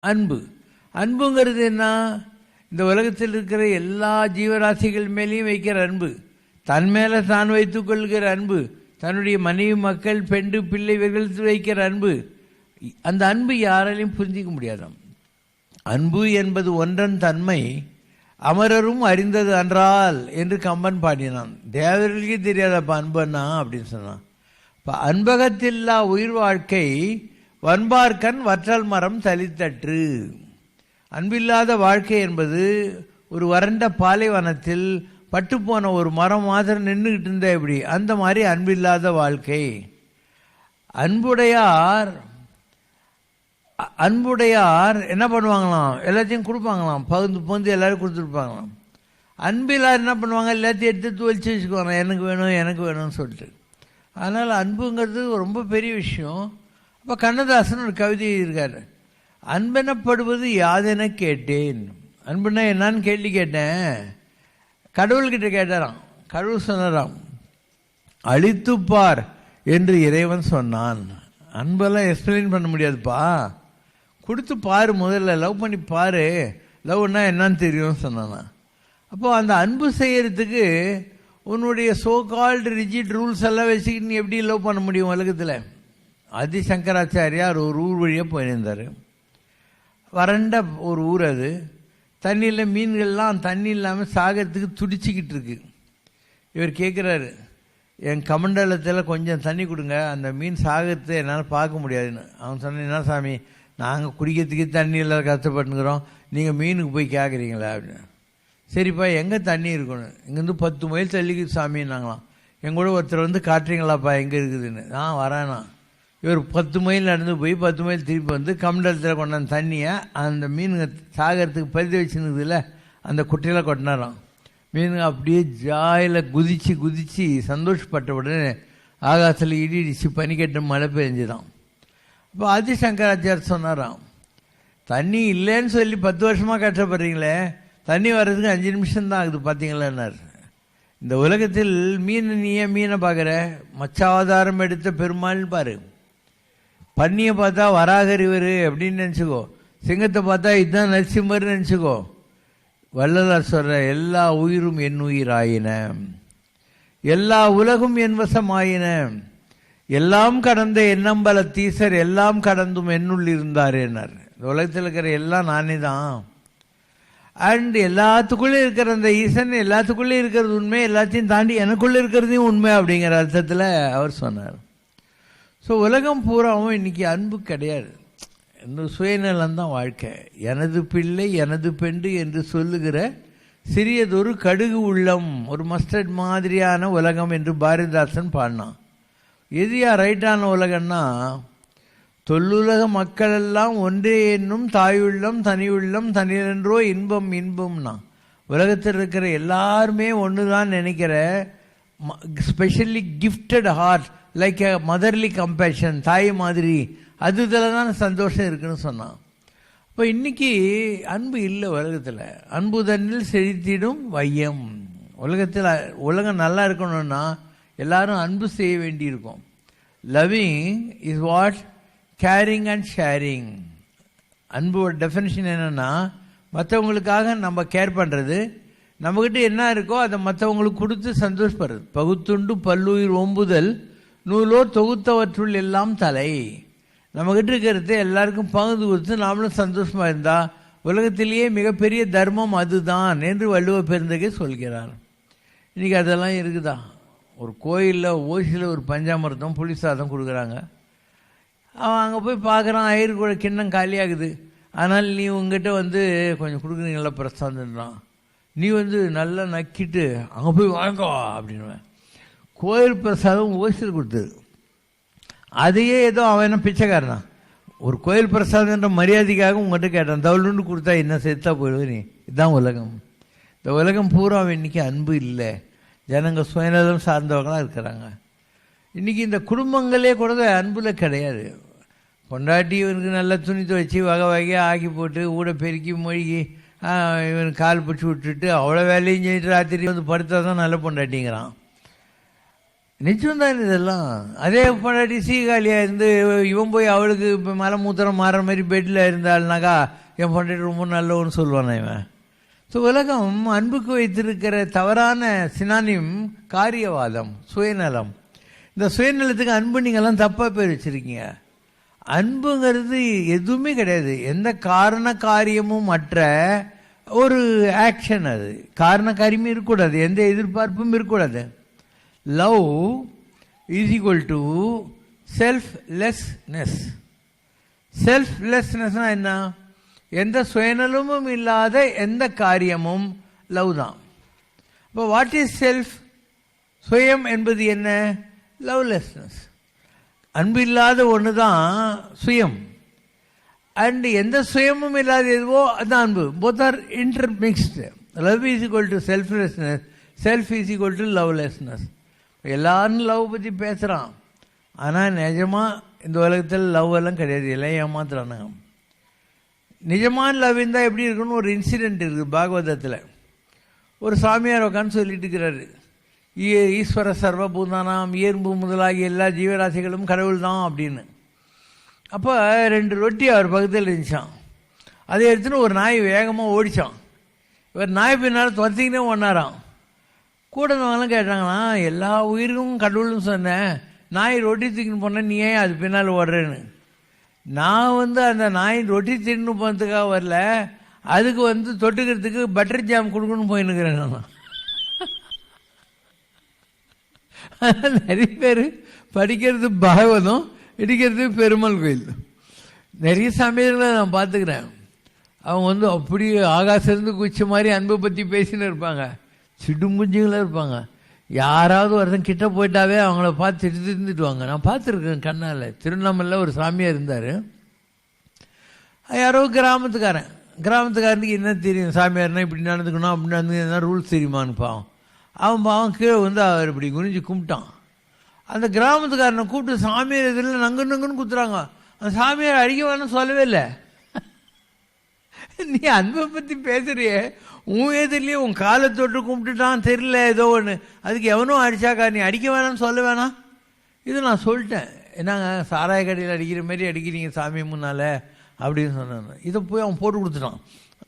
அன்பு. அன்புங்கிறது என்ன? இந்த உலகத்தில் இருக்கிற எல்லா ஜீவராசிகள் மேலேயும் வைக்கிற அன்பு. தன் மேலே தான் வைத்துக் கொள்கிற அன்பு. தன்னுடைய மனைவி மக்கள் பெண்டு பிள்ளை இவர்களுக்கு வைக்கிற அன்பு. அந்த அன்பு யாராலையும் புரிஞ்சிக்க முடியாதாம். அன்பு என்பது ஒன்றன் தன்மை அமரரும் அறிந்தது அன்றால் என்று கம்பன் பாடினான். தேவர்களுக்கே தெரியாதப்பா அன்பன்னா அப்படின்னு சொன்னான். இப்போ அன்பகத்தில்லா உயிர் வாழ்க்கை வன்பார்க்கன் வற்றல் மரம் தலித்தற்று அன்பில்லாத வாழ்க்கை என்பது ஒரு வறண்ட பாலைவனத்தில் பட்டுப்போன ஒரு மரம் மாத்திரம் நின்றுக்கிட்டு இருந்தா எப்படி? அந்த மாதிரி அன்பில்லாத வாழ்க்கை. அன்புடையார் அன்புடையார் என்ன பண்ணுவாங்களாம்? எல்லாத்தையும் கொடுப்பாங்களாம். பகுந்து பகுந்து எல்லோரும் கொடுத்துருப்பாங்களாம். அன்பில்லார் என்ன பண்ணுவாங்க? எல்லாத்தையும் எடுத்து துவலிச்சு வச்சுக்குவாங்க. எனக்கு வேணும் எனக்கு வேணும்னு சொல்லிட்டு. அதனால் அன்புங்கிறது ரொம்ப பெரிய விஷயம். அப்போ கண்ணதாசன் ஒரு கவிதை இருக்கார் அன்பெனப்படுவது யாதென கேட்டேன். அன்புனா என்னான்னு கேள்வி கேட்டேன். கடவுள்கிட்ட கேட்டாராம். கடவுள் சொன்னாராம் அழித்துப்பார் என்று இறைவன் சொன்னான். அன்பெல்லாம் எக்ஸ்பிளைன் பண்ண முடியாதுப்பா. கொடுத்து பாரு முதல்ல லவ் பண்ணி பாரு. லவ்னா என்னன்னு தெரியும்னு சொன்னானா. அப்போது அந்த அன்பு செய்கிறதுக்கு உன்னுடைய சோ கால்டு ரிஜிட் ரூல்ஸ் எல்லாம் வச்சுக்கிட்டு நீ எப்படி லவ் பண்ண முடியும் உலகத்தில்? ஆதிசங்கராச்சாரியார் ஒரு ஊர் வழியாக போயிருந்தார். வறண்ட ஒரு ஊர் அது. தண்ணியில் மீன்கள்லாம் தண்ணி இல்லாமல் சாகிறதுக்கு துடிச்சிக்கிட்டு இருக்கு. இவர் கேட்குறாரு என் கமண்டலத்தில் கொஞ்சம் தண்ணி கொடுங்க அந்த மீன் சாகத்தை என்னால் பார்க்க முடியாதுன்னு. அவன் சொன்ன என்ன சாமி நாங்கள் குடிக்கிறதுக்கு தண்ணி இல்லாத கஷ்டப்பட்டுக்கிறோம் நீங்கள் மீனுக்கு போய் கேட்குறீங்களா அப்படின்னு. சரிப்பா எங்கே தண்ணி இருக்கணும் இங்கேருந்து பத்து மைல் தள்ளிக்கு சாமின்னாங்களாம் எங்கூட ஒருத்தர் வந்து காட்டுறீங்களாப்பா எங்கே இருக்குதுன்னு? நான் வரேனா இவர் பத்து மைல் நடந்து போய் பத்து மைல் திருப்பி வந்து கமண்டலத்தில் கொண்டாந்த தண்ணியை அந்த மீனுங்க சாகிறதுக்கு பருதி வச்சுருந்ததுல அந்த குட்டையில் கொட்டினாராம். மீனுங்க அப்படியே ஜாயில் குதித்து குதித்து சந்தோஷப்பட்ட உடனே ஆகாசத்தில் இடி இடிச்சு பனிக்கட்டு மழை பெஞ்சுதான் அப்போ ஆதிசங்கராச்சார் சொன்னாராம் தண்ணி இல்லைன்னு சொல்லி பத்து வருஷமாக கஷ்டப்படுறீங்களே தண்ணி வர்றதுக்கு அஞ்சு நிமிஷம் தான் ஆகுது பார்த்தீங்களான்னார் இந்த உலகத்தில் மீன் நீ ஏன் மீனை பார்க்குற மச்சாவதாரம் எடுத்த பெருமாள்னு பாரு. பன்னியை பார்த்தா வராகரிவர் அப்படின்னு நினச்சிக்கோ. சிங்கத்தை பார்த்தா இதுதான் நரசிம்மர் நினச்சிக்கோ. வள்ளலார் சொல்கிற எல்லா உயிரும் என் உயிர் ஆயின எல்லா உலகும் என் வசமாயின. எல்லாம் கடந்த எண்ணம்பல தீசர் எல்லாம் கடந்தும் என்னுள் இருந்தாரேனார் இந்த உலகத்தில் இருக்கிற எல்லாம் நானே தான். அண்ட் எல்லாத்துக்குள்ளே இருக்கிற அந்த ஈசன் எல்லாத்துக்குள்ளே இருக்கிறது உண்மை எல்லாத்தையும் தாண்டி எனக்குள்ளே இருக்கிறதையும் உண்மை அப்படிங்கிற அர்த்தத்தில் அவர் சொன்னார். ஸோ உலகம் பூராவும் இன்றைக்கி அன்பு கிடையாது. இந்த சுயநலம் தான் வாழ்க்கை. எனது பிள்ளை எனது பெண்டு என்று சொல்லுகிற சிறியதொரு கடுகு உள்ளம் ஒரு மஸ்டர்ட் மாதிரியான உலகம் என்று பாரதிதாசன் பாடினான். எதியா ரைட்டான உலகம்னா தொல்லுலக மக்கள் எல்லாம் ஒன்றே என்னும் தாயுள்ளம் தனியுள்ளம் தனியென்றோ இன்பம் இன்பம்னா. உலகத்தில் இருக்கிற எல்லாருமே ஒன்று தான் நினைக்கிற specially gifted heart like a motherly compassion தாய் மாதிரி அது இதில் தான் சந்தோஷம் இருக்குன்னு சொன்னான். இப்போ இன்றைக்கி அன்பு இல்லை உலகத்தில். அன்பு தண்ணில் செழித்திடும் வையம். உலகத்தில் உலகம் நல்லா இருக்கணும்னா எல்லாரும் அன்பு செய்ய வேண்டியிருக்கும். Loving is what caring and sharing அன்போட டெஃபினேஷன் என்னென்னா மற்றவங்களுக்காக நம்ம கேர் பண்ணுறது நம்மக்கிட்ட என்ன இருக்கோ அதை மற்றவங்களுக்கு கொடுத்து சந்தோஷப்படுறது. பகுத்துண்டு பல்லுயிர் ஒம்புதல் நூலோ தொகுத்தவற்றுள் எல்லாம் தலை. நம்மக்கிட்ட இருக்கிறத எல்லாருக்கும் பகுந்து கொடுத்து நாமளும் சந்தோஷமாக இருந்தால் உலகத்திலேயே மிகப்பெரிய தர்மம் அதுதான் என்று வள்ளுவ பெருந்தகை சொல்கிறார். இன்றைக்கி அதெல்லாம் இருக்குதா? ஒரு கோயிலில் ஓசியில் ஒரு பஞ்சாமிர்தம் புளி சாதம் கொடுக்குறாங்க. அவன் அங்கே போய் பார்க்குறான் ஐயர் கூட கிண்ணம் காலியாகுது. ஆனால் நீ உங்ககிட்ட வந்து கொஞ்சம் கொடுக்குறீங்களா பிரசாதம்ன்றான். நீ வந்து நல்லா நக்கிட்டு அங்கே போய் வாங்கோ அப்படின்னுவேன். கோயில் பிரசாதம் ஓசியில் கொடுத்தது. அதையே ஏதோ அவன் என்ன பிச்சைக்காரனா? ஒரு கோயில் பிரசாதம்ன்ற மரியாதைக்காக உங்கள்கிட்ட கேட்டான். தவளுன்னு கொடுத்தா என்ன செத்தா போயிடுவ நீ? இதுதான் உலகம். இந்த உலகம் பூரா இன்னைக்கு அன்பு இல்லை. ஜனங்க சுயநலம் சார்ந்தவங்களாக இருக்கிறாங்க. இன்றைக்கி இந்த குடும்பங்களே கூட அன்பில் கிடையாது. பொண்டாட்டி இவனுக்கு நல்ல துணி துவைச்சி வகை வகையாக ஆக்கி போட்டு ஊட பெருக்கி மொழிகி இவனுக்கு கால் பிடிச்சி விட்டுட்டு அவ்வளோ வேலையும் செஞ்சுட்டு ராத்திரி வந்து படுத்தா தான் நல்ல பொண்டாட்டிங்கிறான். தான் இதெல்லாம். அதே பொண்டாட்டி சீகாலியாக இருந்து இவன் போய் அவளுக்கு இப்போ மலை மூத்திரம் மாறுற மாதிரி பெட்டில் இருந்தாள்னாக்கா என் பொண்டாட்டி ரொம்ப நல்லவன்னு சொல்லுவானே இவன். ஸோ உலகம் அன்புக்கு வைத்திருக்கிற தவறான சினானியம் காரியவாதம் சுயநலம். இந்த சுயநலத்துக்கு அன்பு நீங்கள்லாம் தப்பாக பேர் வச்சுருக்கீங்க. அன்புங்கிறது எதுவுமே கிடையாது. எந்த காரண காரியமும் மற்ற ஒரு ஆக்ஷன் அது. காரண காரியமும் இருக்கக்கூடாது. எந்த எதிர்பார்ப்பும் இருக்கக்கூடாது. Love is equal to selflessness செல்ஃப்லெஸ்னஸ்னால் என்ன? எந்த சுயநலமும் இல்லாத எந்த காரியமும் லவ் தான். இப்போ வாட் இஸ் செல்ஃப் சுயம் என்பது என்ன? லவ்லெஸ்னஸ் அன்பு இல்லாத ஒன்று தான் சுயம். அண்ட் எந்த சுயமும் இல்லாத எதுவோ அதுதான் அன்பு. Both are intermixed love is equal to selflessness self is equal to lovelessness எல்லாரும் லவ் பற்றி பேசுகிறான் ஆனால் நிஜமாக இந்த உலகத்தில் லவ் எல்லாம் கிடையாது. எல்லாம் ஏமாத்துறானுங்க. நிஜமான லவ் இருந்தால் எப்படி இருக்குன்னு ஒரு இன்சிடெண்ட் இருக்குது பாகவதத்தில். ஒரு சாமியார் உட்காந்து சொல்லிட்டு இருக்கிறாரு. ஈஸ்வர சர்வபூதானாம் இயல்பு முதலாகிய எல்லா ஜீவராசிகளும் கடவுள் தான் அப்படின்னு. அப்போ ரெண்டு ரொட்டி அவர் பக்கத்தில் இருந்துச்சான் அதை எடுத்துன்னு ஒரு நாய் வேகமாக ஓடிச்சான் இவர் நாய் பின்னால் துரத்திக்கினே ஒன்றாராம் கூட இருந்தவங்களாம் எல்லா உயிருக்கும் கடவுள்னு சொன்னேன் நாய் ரொட்டி தூக்கின்னு போனேன் நீ ஏன் அது பின்னால் ஓடுறேன்னு. நான் வந்து அந்த நாய் ரொட்டி தின்னு போனதுக்காக வரல அதுக்கு வந்து தொட்டுக்கிறதுக்கு பட்டர் ஜாம் கொடுக்கணும்னு போயின்னுக்கிறேன் நான். நிறைய பேர் படிக்கிறது பாகவதம் இடிக்கிறது பெருமாள் கோயில். நிறைய சமயங்களை நான் பார்த்துக்கிறேன். அவங்க வந்து அப்படியே ஆகாசிலிருந்து குச்சி மாதிரி அன்பை பற்றி பேசின்னு இருப்பாங்க. சிடுமுஞ்சிங்களாக இருப்பாங்க. யாராவது ஒருத்தன் கிட்ட போயிட்டாவே அவங்கள பார்த்து திட்டு திருந்துட்டுவாங்க நான் பார்த்துருக்கேன் கண்ணால். திருவண்ணாமலையில் ஒரு சாமியார் இருந்தார். யாரோ கிராமத்துக்காரன். கிராமத்துக்காரனுக்கு என்ன தெரியும்? சாமியார்னா இப்படி நடந்துக்கணும் அப்படி நடந்துக்கணும் ரூல்ஸ் தெரியுமான்னு பாவம். அவன் பாவம் கீழே வந்து அவர் இப்படி குனிஞ்சு கும்பிட்டான். அந்த கிராமத்துக்காரனை கூப்பிட்டு சாமியார் இதில் நங்கு நங்குன்னு குத்துறாங்க. அந்த சாமியார் அடிக்க வேணும்னு சொல்லவே இல்லை. நீ அன்பை பற்றி பேசுறியே. உன் எதிரிலேயே உன் காலை தொட்டு கும்பிட்டுட்டான் தெரியல ஏதோ ஒன்று அதுக்கு எவனும் அடிச்சாக்கா நீ அடிக்க வேணாம்னு சொல்ல வேணாம் இது நான் சொல்லிட்டேன். என்னங்க சாராய கடையில் அடிக்கிற மாதிரி அடிக்கிறீங்க சாமி முன்னால்? அப்படின்னு சொன்னான். இதை போய் அவன் போட்டு கொடுத்துட்டான்.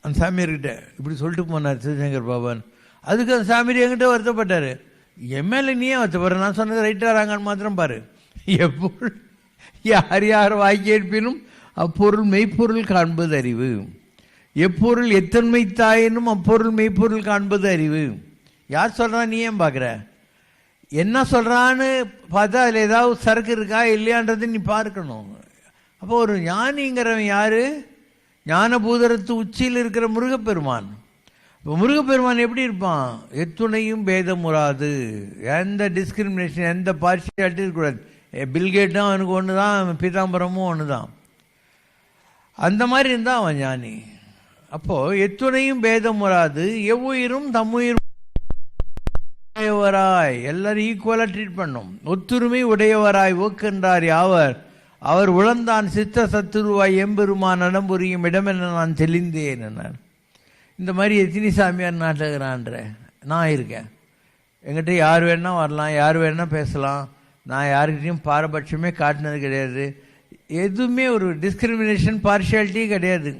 அந்த சாமியார்கிட்ட இப்படி சொல்லிட்டு போனார் சிவசங்கர் பாபான்னு அதுக்கு அந்த சாமியார் என்கிட்ட வருத்தப்பட்டார். எம்எல்ஏ நீயே வருத்தப்படுற நான் சொன்னது ரைட்டாக வராங்கன்னு மாத்திரம் பாரு. எப்பொருள் யார் யார் வாய் அப்பொருள் மெய்ப்பொருள் காண்பது அறிவு. எப்பொருள் எத்தன்மை தாயினும் அப்பொருள் மெய்ப்பொருள் காண்பது அறிவு. யார் சொல்கிறான் நீ ஏன் பார்க்குற என்ன சொல்கிறான்னு பார்த்தா அதில் ஏதாவது சரக்கு இருக்கா இல்லையான்றது நீ பார்க்கணும். அப்போ ஒரு ஞானிங்கிறவன் யார்? ஞானபூதரத்து உச்சியில் இருக்கிற முருகப்பெருமான். இப்போ முருகப்பெருமான் எப்படி இருப்பான்? எத்துணையும் பேதம் உராது. எந்த டிஸ்கிரிமினேஷன் எந்த பார்ஷியாலிட்டி இருக்கக்கூடாது. பில்கேட்டும் அவனுக்கு ஒன்று தான் பீதாம்பரமும் ஒன்று தான் அந்த மாதிரி இருந்தால் அவன் ஞானி. அப்போது எத்துணையும் பேதம் வராது எவ்வுயிரும் தம்முயிரும் உடையவராய். எல்லாரும் ஈக்குவலாக ட்ரீட் பண்ணும். ஒத்துரிமை உடையவராய் ஓக்கென்றார் யாவர்? அவர் உழந்தான் சித்த சத்துருவாய் எம்பெருமான் நடம்புரியும் இடமென நான் தெளிந்தேன் என்னார். இந்த மாதிரி எத்தினி சாமியார் நாட்டுகிறான்ற? நான் இருக்கேன். எங்கிட்ட யார் வேணா வரலாம் யார் வேணா பேசலாம். நான் யாருக்கிட்டையும் பாரபட்சமே காட்டினது கிடையாது. எதுவுமே ஒரு டிஸ்கிரிமினேஷன் பார்ஷியாலிட்டியே கிடையாது